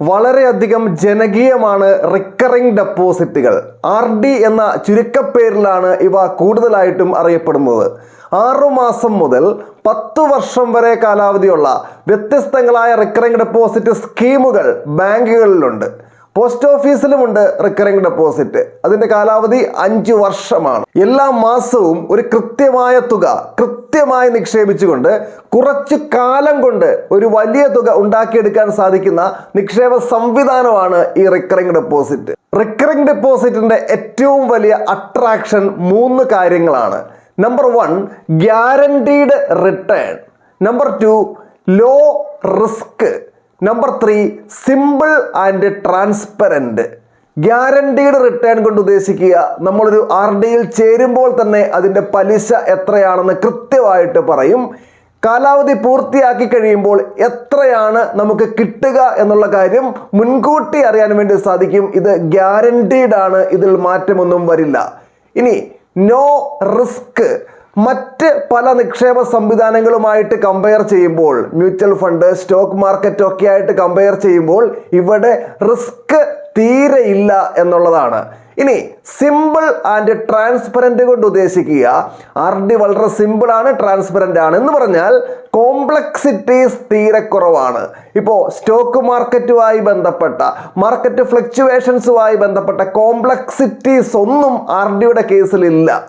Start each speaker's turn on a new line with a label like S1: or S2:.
S1: വളരെയധികം ജനകീയമാണ് റിക്കറിംഗ് ഡെപ്പോസിറ്റുകൾ ആർ ഡി എന്ന ചുരുക്കപ്പേരിലാണ് ഇവ കൂടുതലായിട്ടും അറിയപ്പെടുന്നത്. ആറുമാസം മുതൽ പത്തു വർഷം വരെ കാലാവധിയുള്ള വ്യത്യസ്തങ്ങളായ റിക്കറിംഗ് ഡെപ്പോസിറ്റ് സ്കീമുകൾ ബാങ്കുകളിലുണ്ട്. പോസ്റ്റ് ഓഫീസിലുമുണ്ട് റിക്കറിംഗ് ഡെപ്പോസിറ്റ് അതിന്റെ കാലാവധി അഞ്ചു വർഷമാണ്. എല്ലാ മാസവും ഒരു കൃത്യമായ തുക കൃത്യമായി നിക്ഷേപിച്ചുകൊണ്ട് കുറച്ച് കാലം കൊണ്ട് ഒരു വലിയ തുക ഉണ്ടാക്കിയെടുക്കാൻ സാധിക്കുന്ന നിക്ഷേപ സംവിധാനമാണ് ഈ റിക്കറിംഗ് ഡെപ്പോസിറ്റ് റിക്കറിംഗ് ഡെപ്പോസിറ്റിന്റെ ഏറ്റവും വലിയ അട്രാക്ഷൻ മൂന്ന് കാര്യങ്ങളാണ്. Number one guaranteed return number two low risk number three simple and transparent guaranteed return കൊണ്ട് ഉദ്ദേശിക്കുക. നമ്മളൊരു ആർ ഡിയിൽ ചേരുമ്പോൾ തന്നെ അതിന്റെ പലിശ എത്രയാണെന്ന് കൃത്യമായിട്ട് പറയും. കാലാവധി പൂർത്തിയാക്കി കഴിയുമ്പോൾ എത്രയാണ് നമുക്ക് കിട്ടുക എന്നുള്ള കാര്യം മുൻകൂട്ടി അറിയാൻ വേണ്ടി സാധിക്കും. ഇത് ഗ്യാരണ്ടീഡ് ആണ്. ഇതിൽ മാറ്റമൊന്നും വരില്ല. ഇനി നോ റിസ്ക് മറ്റ് പല നിക്ഷേപ സംവിധാനങ്ങളുമായിട്ട് കമ്പയർ ചെയ്യുമ്പോൾ മ്യൂച്വൽ ഫണ്ട് സ്റ്റോക്ക് മാർക്കറ്റ് ഒക്കെ ആയിട്ട് കമ്പയർ ചെയ്യുമ്പോൾ ഇവിടെ റിസ്ക് തീരെ ഇല്ല എന്നുള്ളതാണ്. ഇനി സിമ്പിൾ ആൻഡ് ട്രാൻസ്പെറന്റ് കൊണ്ട് ഉദ്ദേശിക്കുക. ആർ ഡി വളരെ സിമ്പിൾ ആണ് ട്രാൻസ്പെറന്റ് ആണ് എന്ന് പറഞ്ഞാൽ കോംപ്ലക്സിറ്റീസ് തീരെ കുറവാണ്. ഇപ്പോൾ സ്റ്റോക്ക് മാർക്കറ്റുമായി ബന്ധപ്പെട്ട മാർക്കറ്റ് ഫ്ലക്ച്വേഷൻസുമായി ബന്ധപ്പെട്ട കോംപ്ലക്സിറ്റീസ് ഒന്നും ആർ ഡിയുടെ കേസിലില്ല